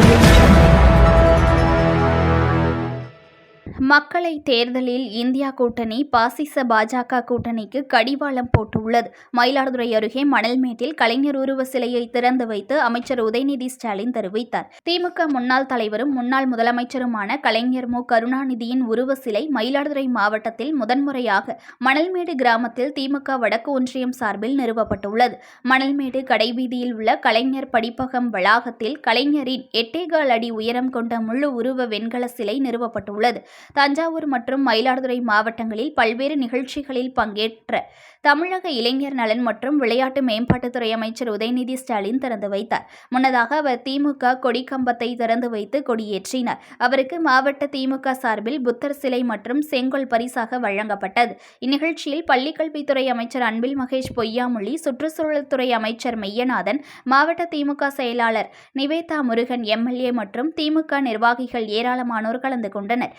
audio மக்களை தேர்தலில் India கூட்டணி பாசிச பாஜக கூட்டணிக்கு கடிவாளம் போட்டுள்ளது. மயிலாடுதுறை அருகே மணல்மேட்டில் கலைஞர் உருவ சிலையை திறந்து வைத்து அமைச்சர் உதயநிதி ஸ்டாலின் தெரிவித்தார். திமுக முன்னாள் தலைவரும் முன்னாள் முதலமைச்சருமான கலைஞர் மு. கருணாநிதியின் உருவ சிலை மயிலாடுதுறை மாவட்டத்தில் முதன்முறையாக மணல்மேடு கிராமத்தில் திமுக வடக்கு ஒன்றியம் சார்பில் நிறுவப்பட்டுள்ளது. மணல்மேடு கடைவீதியில் உள்ள கலைஞர் படிப்பகம் வளாகத்தில் கலைஞரின் எட்டேகால் அடி உயரம் கொண்ட முழு உருவ வெண்கல சிலை நிறுவப்பட்டுள்ளது. தஞ்சாவூர் மற்றும் மயிலாடுதுறை மாவட்டங்களில் பல்வேறு நிகழ்ச்சிகளில் பங்கேற்ற தமிழக இளைஞர் நலன் மற்றும் விளையாட்டு மேம்பாட்டுத்துறை அமைச்சர் உதயநிதி ஸ்டாலின் திறந்து வைத்தார். முன்னதாக அவர் திமுக கொடிக்கம்பத்தை திறந்து வைத்து கொடியேற்றினார். அவருக்கு மாவட்ட திமுக சார்பில் புத்தர் சிலை மற்றும் செங்கோல் பரிசாக வழங்கப்பட்டது. இந்நிகழ்ச்சியில் பள்ளிக்கல்வித்துறை அமைச்சர் அன்பில் மகேஷ் பொய்யாமொழி சுற்றுச்சூழல் துறை அமைச்சர் மெய்யநாதன் மாவட்ட திமுக செயலாளர் நிவேதா முருகன் எம்எல்ஏ மற்றும் திமுக நிர்வாகிகள் ஏராளமானோர் கலந்து கொண்டனர்.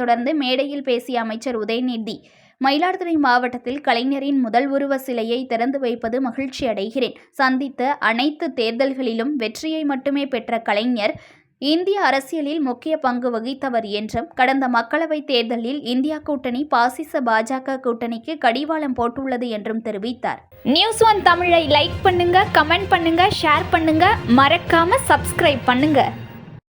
இதனைத் தொடர்ந்து மேடையில் பேசிய அமைச்சர் உதயநிதி மயிலாடுதுறை மாவட்டத்தில் கலைஞரின் முதல் உருவ சிலையை திறந்து வைப்பது மகிழ்ச்சி அடைகிறேன். சந்தித்த அனைத்து தேர்தல்களிலும் வெற்றியை மட்டுமே பெற்ற கலைஞர் இந்திய அரசியலில் முக்கிய பங்கு வகித்தவர் என்றும் கடந்த மக்களவைத் தேர்தலில் இந்தியா கூட்டணி பாசிச பாஜக கூட்டணிக்கு கடிவாளம் போட்டுள்ளது என்றும் தெரிவித்தார். நியூஸ் ஒன் தமிழை லைக் பண்ணுங்க கமெண்ட் பண்ணுங்க ஷேர் பண்ணுங்க. மறக்காம சப்ஸ்கிரைப் பண்ணுங்க.